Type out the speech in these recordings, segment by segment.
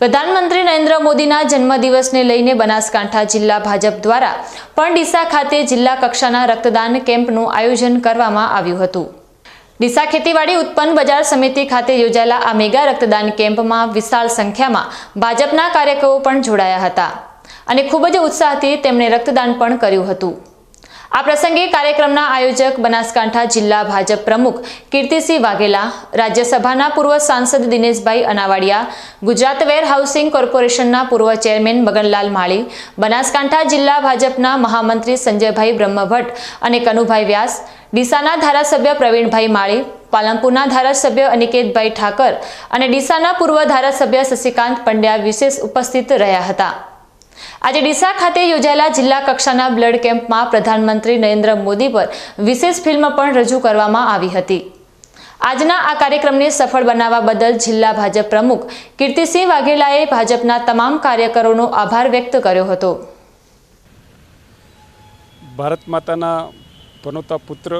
પ્રધાનમંત્રી નરેન્દ્ર મોદીના જન્મદિવસને લઈને બનાસકાંઠા જિલ્લા ભાજપ દ્વારા પણ ડીસા ખાતે જિલ્લા કક્ષાના રક્તદાન કેમ્પનું આયોજન કરવામાં આવ્યું હતું. ડીસા ખેતીવાડી ઉત્પન્ન બજાર સમિતિ ખાતે યોજાયેલા આ મેગા રક્તદાન કેમ્પમાં વિશાળ સંખ્યામાં ભાજપના કાર્યકરો પણ જોડાયા હતા અને ખૂબ જ ઉત્સાહથી તેમણે રક્તદાન પણ કર્યું હતું. આ પ્રસંગે કાર્યક્રમના આયોજક બનાસકાંઠા જિલ્લા ભાજપ પ્રમુખ કીર્તિસિંહ વાઘેલા, રાજ્યસભાના પૂર્વ સાંસદ દિનેશભાઈ અનાવાડિયા, ગુજરાત વેર હાઉસિંગ કોર્પોરેશનના પૂર્વ ચેરમેન મગનલાલ માળી, બનાસકાંઠા જિલ્લા ભાજપના મહામંત્રી સંજયભાઈ બ્રહ્મભટ્ટ અને કનુભાઈ વ્યાસ, ડીસાના ધારાસભ્ય પ્રવીણભાઈ માળી, પાલનપુરના ધારાસભ્ય અનિકેતભાઈ ઠાકર અને ડીસાના પૂર્વ ધારાસભ્ય શશિકાંત પંડ્યા વિશેષ ઉપસ્થિત રહ્યા હતા. આજે ડીસા ખાતે યોજાયેલા જિલ્લા કક્ષાના બ્લડ કેમ્પમાં પ્રધાનમંત્રી નરેન્દ્ર મોદી પર વિશેષ ફિલ્મ પણ રજૂ કરવામાં આવી હતી. આજના આ કાર્યક્રમને સફળ બનાવવા બદલ જિલ્લા ભાજપ પ્રમુખ કીર્તિસિંહ વાઘેલાએ ભાજપના તમામ કાર્યકરોનો આભાર વ્યક્ત કર્યો હતો. ભારત માતાના પનોતા પુત્ર,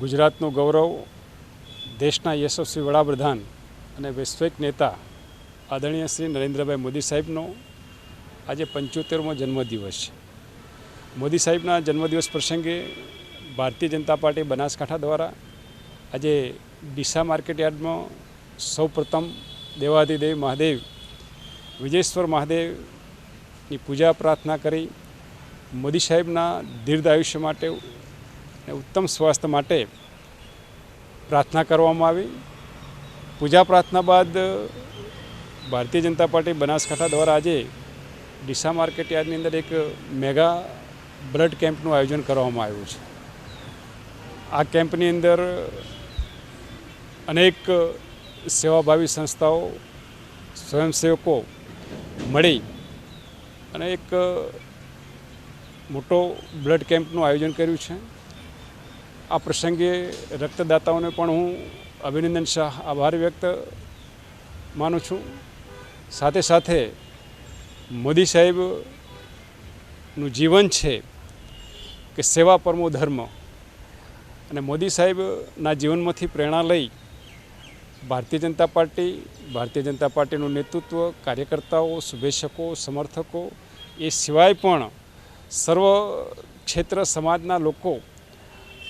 ગુજરાતનું ગૌરવ, દેશના યશસ્વી વડાપ્રધાન અને વૈશ્વિક નેતા આદરણીય શ્રી નરેન્દ્રભાઈ મોદી સાહેબનો આજે પંચોતેરમો જન્મદિવસ છે. મોદી સાહેબના જન્મદિવસ પ્રસંગે ભારતીય જનતા પાર્ટી બનાસકાંઠા દ્વારા આજે ડીસા માર્કેટયાર્ડમાં સૌ પ્રથમ દેવાધિદેવ મહાદેવ વિજયેશ્વર મહાદેવની પૂજા પ્રાર્થના કરી મોદી સાહેબના દીર્ઘ આયુષ્ય માટે અને ઉત્તમ સ્વાસ્થ્ય માટે પ્રાર્થના કરવામાં આવી. પૂજા પ્રાર્થના બાદ ભારતીય જનતા પાર્ટી બનાસકાંઠા દ્વારા આજે ડીસા માર્કેટ યાર્ડની અંદર એક મેગા બ્લડ કેમ્પનું આયોજન કરવામાં આવ્યું છે. આ કેમ્પની અંદર અનેક સેવાભાવી સંસ્થાઓ, સ્વયંસેવકો મળી અને એક મોટો બ્લડ કેમ્પનું આયોજન કર્યું છે. આ પ્રસંગે રક્તદાતાઓને પણ હું અભિનંદન શાહ આભાર વ્યક્ત માનું છું. સાથે સાથે મોદી સાહેબનું જીવન છે કે સેવા પરમો ધર્મ. અને મોદી સાહેબના જીવનમાંથી પ્રેરણા લઈ ભારતીય જનતા પાર્ટી, ભારતીય જનતા પાર્ટીનું નેતૃત્વ, કાર્યકર્તાઓ, શુભેચ્છકો, સમર્થકો, એ સિવાય પણ સર્વ ક્ષેત્ર સમાજના લોકો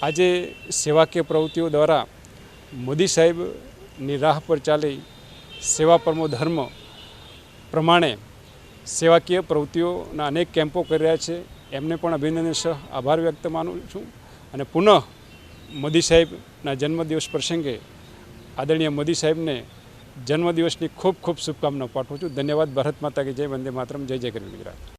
આજે સેવાકીય પ્રવૃત્તિઓ દ્વારા મોદી સાહેબની રાહ પર ચાલી સેવા પરમો ધર્મ પ્રમાણે સેવાકીય પ્રવૃત્તિઓના અનેક કેમ્પો કરી રહ્યા છે. એમને પણ અભિનંદન સહ આભાર વ્યક્ત માનું છું. અને પુનઃ મોદી સાહેબના જન્મદિવસ પ્રસંગે આદરણીય મોદી સાહેબને જન્મદિવસની ખૂબ ખૂબ શુભકામનાઓ પાઠવું છું. ધન્યવાદ. ભારત માતા કે જય. વંદે માતરમ. જય જય ગરવી ગુજરાત.